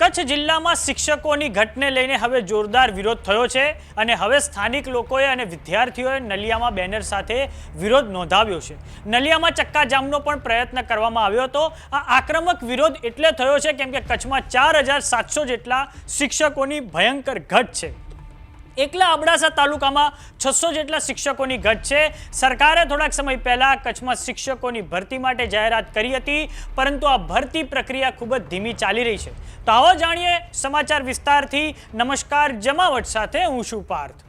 કચ્છ જિલ્લામાં શિક્ષકોની ઘટને લઈને હવે જોરદાર વિરોધ થયો છે અને હવે સ્થાનિક લોકોએ અને વિદ્યાર્થીઓએ નલિયામાં બેનર સાથે વિરોધ નોંધાવ્યો છે. નલિયામાં ચક્કાજામનો પણ પ્રયત્ન કરવામાં આવ્યો હતો. આ આક્રમક વિરોધ એટલે થયો છે કેમ કે કચ્છમાં ચાર જેટલા શિક્ષકોની ભયંકર ઘટ છે. એકલા અબડાસા તાલુકામાં છસો જેટલા શિક્ષકોની ઘટ છે. સરકારે થોડાક સમય પહેલા કચ્છમાં શિક્ષકોની ભરતી માટે જાહેરાત કરી હતી, પરંતુ આ ભરતી પ્રક્રિયા ખૂબ જ ધીમી ચાલી રહી છે. તો આવો જાણીએ સમાચાર વિસ્તારથી. નમસ્કાર, જમાવટ સાથે હું છું પાર્થ.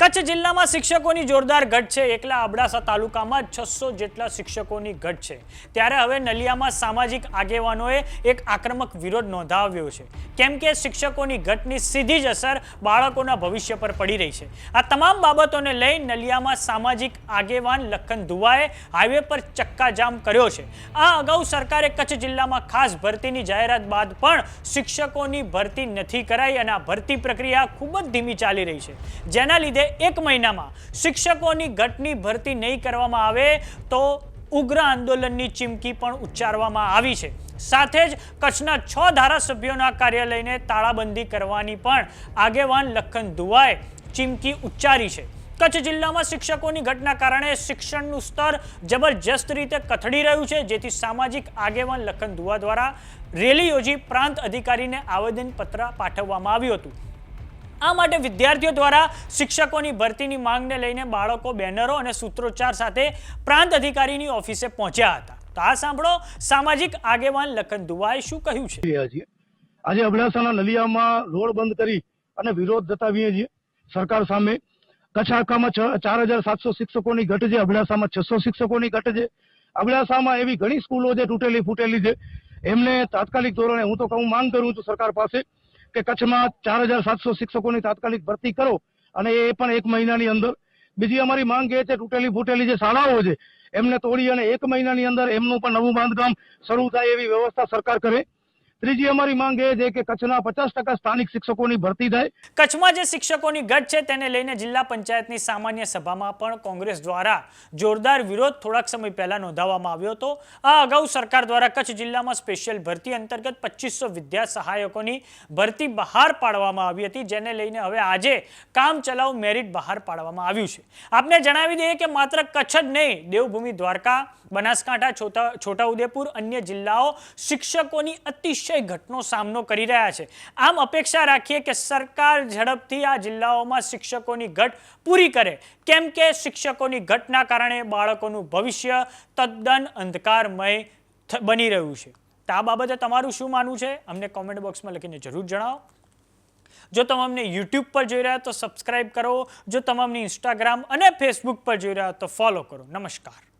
કચ્છ જિલ્લામાં શિક્ષકોની જોરદાર ઘટ છે. એકલા અબડાસા તાલુકામાં છસો જેટલા શિક્ષકોની ઘટ છે. ત્યારે હવે નલિયામાં સામાજિક આગેવાનોએ એક આક્રમક વિરોધ નોંધાવ્યો છે. કેમ કે શિક્ષકોની ઘટની સીધી જ અસર બાળકોના ભવિષ્ય પર પડી રહી છે. આ તમામ બાબતોને લઈ નલિયામાં સામાજિક આગેવાન લખન ધુવાએ હાઈવે પર ચક્કાજામ કર્યો છે. આ અગાઉ સરકારે કચ્છ જિલ્લામાં ખાસ ભરતીની જાહેરાત બાદ પણ શિક્ષકોની ભરતી નથી કરાઈ અને આ ભરતી પ્રક્રિયા ખૂબ જ ધીમી ચાલી રહી છે. જેના લીધે એક મહિનામાં શિક્ષકોની ઘટની ભરતી નહીં કરવામાં આવે તો ઉગ્ર આંદોલનની ચીમકી પણ ઉચ્ચારવામાં આવી છે. સાથે જ કચ્છના છ ધારાસભ્યોના કાર્યાલયને તાળાબંધી કરવાની પણ આગેવાન લખન દુવાએ ચીમકી ઉચ્ચારી છે. કચ્છ જિલ્લામાં શિક્ષકોની ઘટના કારણે શિક્ષણનું સ્તર જબરજસ્ત રીતે કથળી રહ્યું છે, જેથી સામાજિક આગેવાન લખન દુવા દ્વારા રેલી યોજી પ્રાંત અધિકારીને આવેદનપત્ર પાઠવવામાં આવ્યું હતું. આ માટે વિદ્યાર્થીઓ દ્વારા શિક્ષકોની ભરતીની માંગને લઈને બાળકો, બેનરો અને સૂત્રોચ્ચાર સાથે પ્રાંત અધિકારીની ઓફિસે પહોંચ્યા હતા. તો આ સાંભળો સામાજિક આગેવાન લખન દુવાએ શું કહ્યું છે? આજે અબડાસાના નલિયામાં રોડ બંધ કરી અને વિરોધ જતાવીએ છીએ. સરકાર સામે કચ્છ આખામાં ચાર હજાર સાતસો શિક્ષકોની ઘટ છે, અબડાસામાં છસો શિક્ષકોની ઘટ છે. અબડાસામાં એવી ઘણી સ્કૂલો છે તૂટેલી ફૂટેલી છે. એમને તાત્કાલિક ધોરણે હું તો કહું, માંગ કરું છું સરકાર પાસે કે કચ્છમાં ચાર હજાર સાતસો શિક્ષકોની તાત્કાલિક ભરતી કરો અને એ પણ એક મહિનાની અંદર. બીજી અમારી માંગ એ છે, તૂટેલી ફૂટેલી જે શાળાઓ છે, એમને તોડી અને એક મહિનાની અંદર એમનું પણ નવું બાંધકામ શરૂ થાય એવી વ્યવસ્થા સરકાર કરે. ત્રીજી અમારી માંગ એ છે કે કચ્છના પચાસ ટકા સ્થાનિક શિક્ષકોની ભરતી થાય. કચ્છમાં જે શિક્ષકોની ઘટ છે તેને લઈને જિલ્લા પંચાયતની સામાન્ય સભામાં પણ કોંગ્રેસ દ્વારા જોરદાર વિરોધ થોડાક સમય પહેલા નોંધાવવામાં આવ્યો હતો. આ અગાઉ સરકાર દ્વારા કચ્છ જિલ્લામાં સ્પેશિયલ ભરતી અંતર્ગત પચીસો વિદ્યા સહાયકોની ભરતી બહાર પાડવામાં આવી હતી, જેને લઈને હવે આજે કામ ચલાવ મેરિટ બહાર પાડવામાં આવ્યું છે. આપને જણાવી દઈએ કે માત્ર કચ્છ જ નહીં, દેવભૂમિ દ્વારકા, બનાસકાંઠા, છોટા, છોટાઉદેપુર અન્ય જિલ્લાઓ શિક્ષકોની અતિશય ઘટનો સામનો કરી રહ્યા છે. આમ અપેક્ષા રાખીએ કે સરકાર ઝડપથી આ જિલ્લાઓમાં શિક્ષકોની ઘટ પૂરી કરે. કેમ કે શિક્ષકોની ઘટના કારણે બાળકોનું ભવિષ્ય તદ્દન અંધકારમય બની રહ્યું છે. તો આ બાબતે તમારું શું માનવું છે? અમને કોમેન્ટ બોક્સમાં લખીને જરૂર જણાવો. જો તમે અમને યુટ્યુબ પર જોઈ રહ્યા તો સબસ્ક્રાઈબ કરો. જો તમે અમને ઇન્સ્ટાગ્રામ અને ફેસબુક પર જોઈ રહ્યા તો ફોલો કરો. નમસ્કાર.